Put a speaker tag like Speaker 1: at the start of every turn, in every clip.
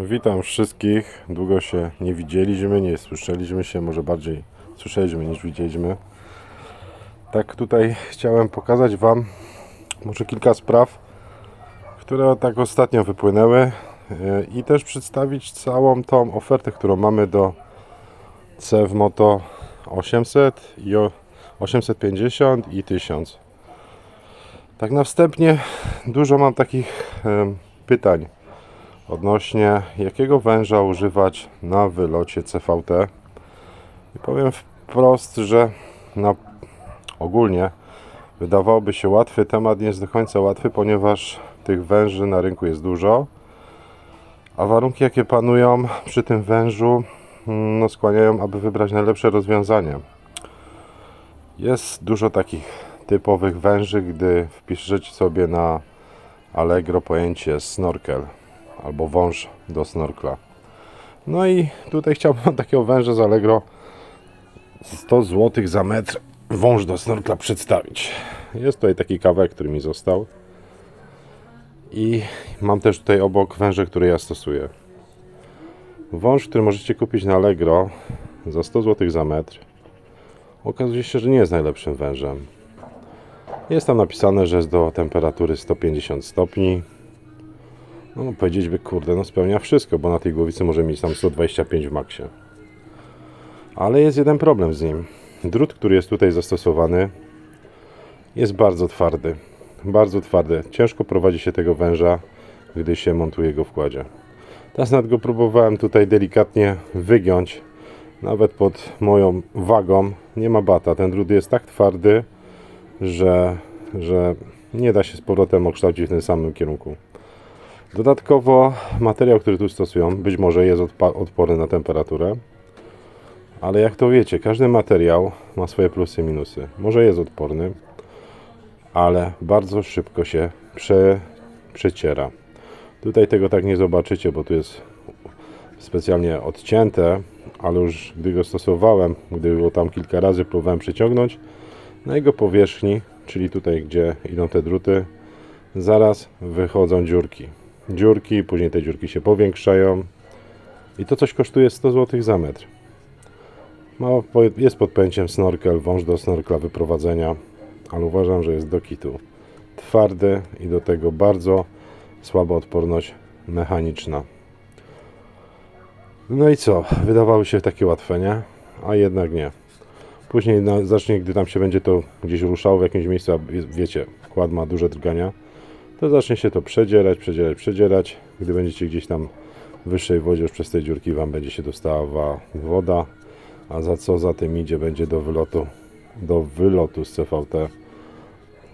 Speaker 1: Witam wszystkich. Długo się nie widzieliśmy, nie słyszeliśmy się, może bardziej słyszeliśmy niż widzieliśmy. Tak tutaj chciałem pokazać Wam może kilka spraw, które tak ostatnio wypłynęły e, i też przedstawić całą tą ofertę, którą mamy do CF Moto 800 i o- 850 i 1000. Tak na wstępnie dużo mam takich pytań odnośnie jakiego węża używać na wylocie CVT. I powiem wprost, że na, ogólnie wydawałoby się łatwy, temat nie jest do końca łatwy, ponieważ tych węży na rynku jest dużo, a warunki jakie panują przy tym wężu mm, no, skłaniają, aby wybrać najlepsze rozwiązanie. Jest dużo takich typowych węży, gdy wpiszecie sobie na Allegro pojęcie snorkel albo wąż do snorkla. No i tutaj chciałbym takiego węża z Allegro 100 zł za metr wąż do snorkla przedstawić. Jest tutaj taki kawałek, który mi został. I mam też tutaj obok węże, które ja stosuję. Wąż, który możecie kupić na Allegro za 100 zł za metr, okazuje się, że nie jest najlepszym wężem. Jest tam napisane, że jest do temperatury 150 stopni. No powiedzieć by, kurde, no spełnia wszystko, bo na tej głowicy może mieć tam 125 w maksie. Ale jest jeden problem z nim. Drut, który jest tutaj zastosowany, jest bardzo twardy. Bardzo twardy. Ciężko prowadzi się tego węża, gdy się montuje go w kładzie. Teraz nawet go próbowałem tutaj delikatnie wygiąć. Nawet pod moją wagą nie ma bata. Ten drut jest tak twardy, że, że nie da się z powrotem okształcić w tym samym kierunku. Dodatkowo materiał, który tu stosują, być może jest odporny na temperaturę, ale jak to wiecie, każdy materiał ma swoje plusy i minusy. Może jest odporny, ale bardzo szybko się prze, przeciera. Tutaj tego tak nie zobaczycie, bo tu jest specjalnie odcięte, ale już gdy go stosowałem, gdy go tam kilka razy próbowałem przeciągnąć, na jego powierzchni, czyli tutaj, gdzie idą te druty, zaraz wychodzą dziurki. Dziurki, później te dziurki się powiększają i to coś kosztuje 100 zł za metr. Po- jest pod pęciem snorkel, wąż do snorkla wyprowadzenia, ale uważam, że jest do kitu. Twardy i do tego bardzo słaba odporność mechaniczna. No i co? Wydawały się takie łatwe, nie? A jednak nie. Później na, zacznie, gdy tam się będzie to gdzieś ruszało w jakimś miejscu, a wie- wiecie, kład ma duże drgania, to zacznie się to przedzierać, przedzierać, przedzierać. Gdy będziecie gdzieś tam w wyższej wodzie, już przez te dziurki Wam będzie się dostawała woda, a za co za tym idzie, będzie do wylotu, do wylotu z CVT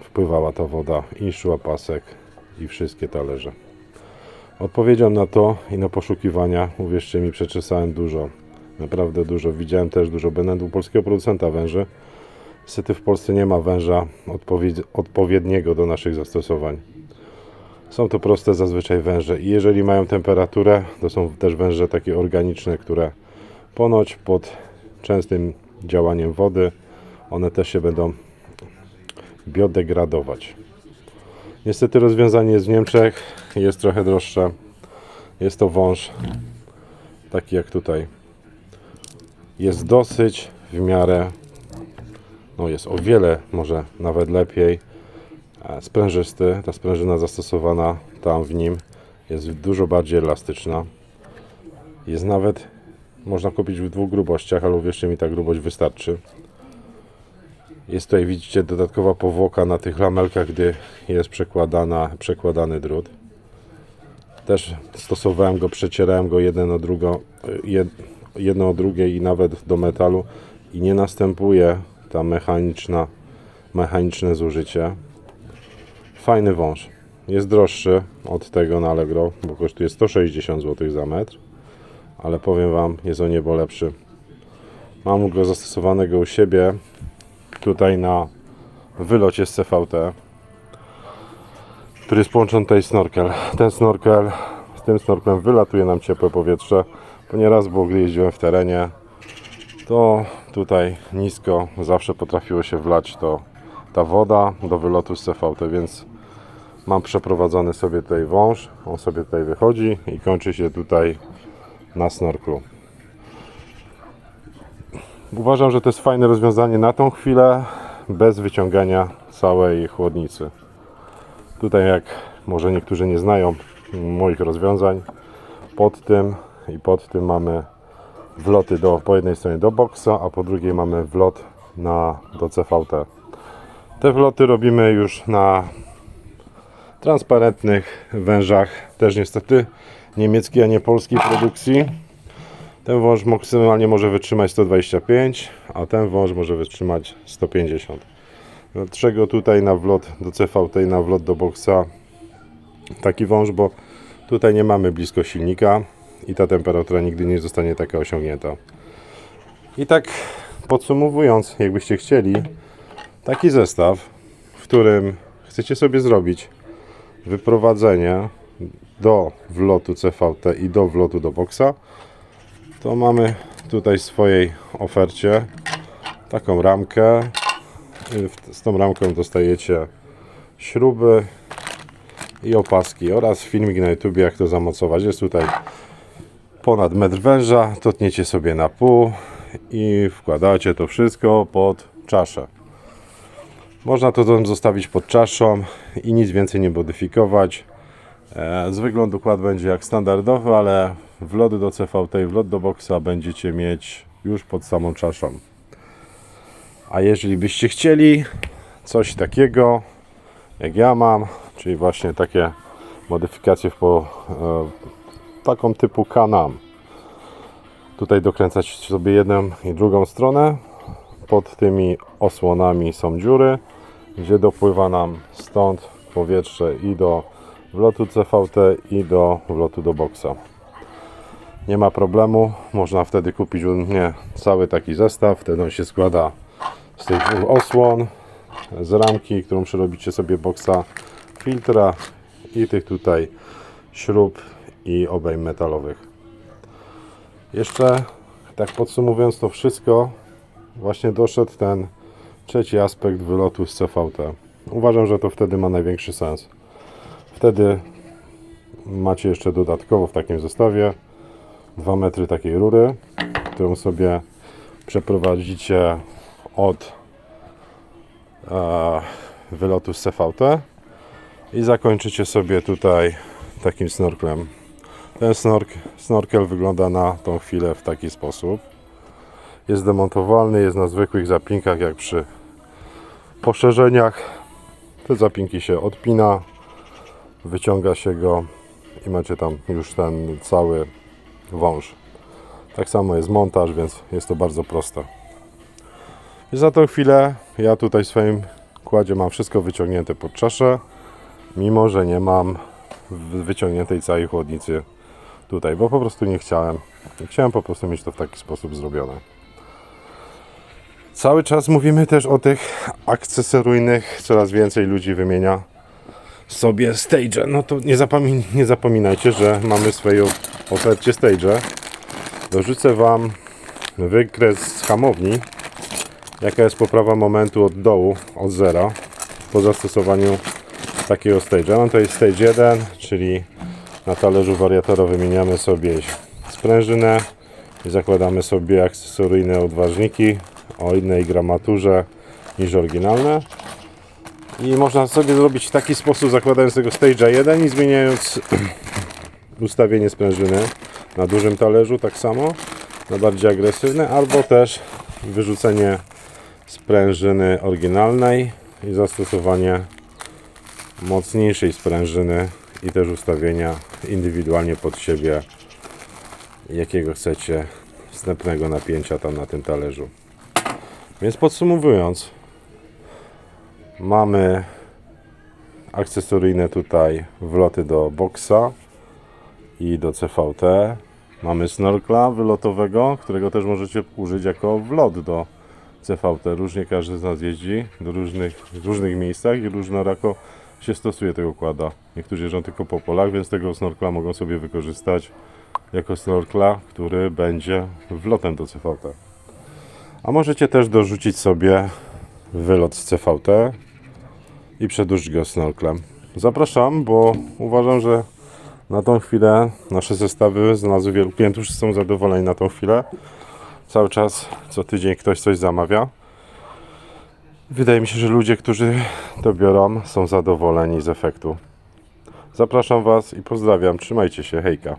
Speaker 1: wpływała ta woda i szła pasek i wszystkie talerze. Odpowiedzią na to i na poszukiwania, uwierzcie mi, przeczesałem dużo. Naprawdę dużo. Widziałem też dużo benendów polskiego producenta węży. Niestety w Polsce nie ma węża odpowiedniego do naszych zastosowań. Są to proste zazwyczaj węże i jeżeli mają temperaturę, to są też węże takie organiczne, które ponoć pod częstym działaniem wody one też się będą biodegradować. Niestety rozwiązanie jest w Niemczech, jest trochę droższe. Jest to wąż taki jak tutaj. Jest dosyć w miarę, no jest o wiele, może nawet lepiej sprężysty. Ta sprężyna zastosowana tam w nim jest dużo bardziej elastyczna. Jest nawet, można kupić w dwóch grubościach, ale uwierzcie mi, ta grubość wystarczy. Jest tutaj, widzicie, dodatkowa powłoka na tych lamelkach, gdy jest przekładana, przekładany drut. Też stosowałem go, przecierałem go jeden o drugą, jed, jedno o drugie i nawet do metalu i nie następuje ta mechaniczna, mechaniczne zużycie. Fajny wąż. Jest droższy od tego na Allegro, bo kosztuje 160 zł za metr, ale powiem Wam, jest o niebo lepszy. Mam go zastosowanego u siebie tutaj na wylocie z CVT, który jest połączony tutaj snorkel. Ten snorkel, z tym snorkelem wylatuje nam ciepłe powietrze, bo nieraz było, gdy jeździłem w terenie, to tutaj nisko zawsze potrafiło się wlać to ta woda do wylotu z CVT, więc Mam przeprowadzony sobie tutaj wąż, on sobie tutaj wychodzi i kończy się tutaj na snorklu. Uważam, że to jest fajne rozwiązanie na tą chwilę, bez wyciągania całej chłodnicy. Tutaj jak może niektórzy nie znają moich rozwiązań, pod tym i pod tym mamy wloty do, po jednej stronie do boksa, a po drugiej mamy wlot na, do CVT. Te wloty robimy już na transparentnych wężach, też niestety niemieckiej, a nie polskiej produkcji. Ten wąż maksymalnie może wytrzymać 125, a ten wąż może wytrzymać 150. Dlaczego tutaj na wlot do CVT i na wlot do boksa taki wąż, bo tutaj nie mamy blisko silnika i ta temperatura nigdy nie zostanie taka osiągnięta. I tak podsumowując, jakbyście chcieli, taki zestaw, w którym chcecie sobie zrobić wyprowadzenie do wlotu CVT i do wlotu do boksa, to mamy tutaj w swojej ofercie taką ramkę. W- Z tą ramką dostajecie śruby i opaski oraz filmik na YouTube jak to zamocować. Jest tutaj ponad metr węża, to tniecie sobie na pół i wkładacie to wszystko pod czaszę. Można to tam zostawić pod czaszą i nic więcej nie modyfikować. E, Z wyglądu kład będzie jak standardowy, ale wlot do CVT i wlot do boksa będziecie mieć już pod samą czaszą. A jeżeli byście chcieli coś takiego, jak ja mam, czyli właśnie takie modyfikacje po, e, taką typu kanam. Tutaj dokręcać sobie jedną i drugą stronę. Pod tymi osłonami są dziury, gdzie dopływa nam stąd powietrze i do wlotu CVT i do wlotu do boksa. Nie ma problemu, można wtedy kupić u mnie cały taki zestaw, wtedy on się składa z tych dwóch osłon, z ramki, którą przerobicie sobie boksa, filtra i tych tutaj śrub i obejm metalowych. Jeszcze tak podsumowując to wszystko, właśnie doszedł ten trzeci aspekt wylotu z CVT. Uważam, że to wtedy ma największy sens. Wtedy macie jeszcze dodatkowo w takim zestawie 2 metry takiej rury, którą sobie przeprowadzicie od e, wylotu z CVT i zakończycie sobie tutaj takim snorklem. Ten snork, snorkel wygląda na tą chwilę w taki sposób. Jest demontowalny, jest na zwykłych zapinkach jak przy poszerzeniach. Te zapinki się odpina, wyciąga się go i macie tam już ten cały wąż. Tak samo jest montaż, więc jest to bardzo proste. I za tą chwilę ja tutaj w swoim kładzie mam wszystko wyciągnięte pod czaszę, mimo że nie mam wyciągniętej całej chłodnicy tutaj, bo po prostu nie chciałem. Chciałem po prostu mieć to w taki sposób zrobione. Cały czas mówimy też o tych akcesoryjnych, coraz więcej ludzi wymienia sobie stage. No to nie, zapomin- nie zapominajcie, że mamy w swojej ofercie stage. Dorzucę Wam wykres z hamowni, jaka jest poprawa momentu od dołu, od zera, po zastosowaniu takiego stage'a. Mam tutaj stage 1, czyli na talerzu wariatora wymieniamy sobie sprężynę i zakładamy sobie akcesoryjne odważniki o innej gramaturze niż oryginalne. I można sobie zrobić w taki sposób, zakładając tego stage'a 1 i zmieniając ustawienie sprężyny na dużym talerzu, tak samo, na bardziej agresywny, albo też wyrzucenie sprężyny oryginalnej i zastosowanie mocniejszej sprężyny i też ustawienia indywidualnie pod siebie, jakiego chcecie wstępnego napięcia tam na tym talerzu. Więc podsumowując, mamy akcesoryjne tutaj wloty do boksa i do CVT. Mamy snorkla wylotowego, którego też możecie użyć jako wlot do CVT. Różnie każdy z nas jeździ do różnych, w różnych miejscach i różnorako się stosuje tego kłada. Niektórzy jeżdżą tylko po polach, więc tego snorkla mogą sobie wykorzystać jako snorkla, który będzie wlotem do CVT. A możecie też dorzucić sobie wylot z CVT i przedłużyć go snorklem. zapraszam, bo uważam, że na tą chwilę nasze zestawy znalazły wielu klientów, są zadowoleni na tą chwilę. Cały czas, co tydzień ktoś coś zamawia. Wydaje mi się, że ludzie, którzy to biorą, są zadowoleni z efektu. Zapraszam Was i pozdrawiam. Trzymajcie się. Hejka.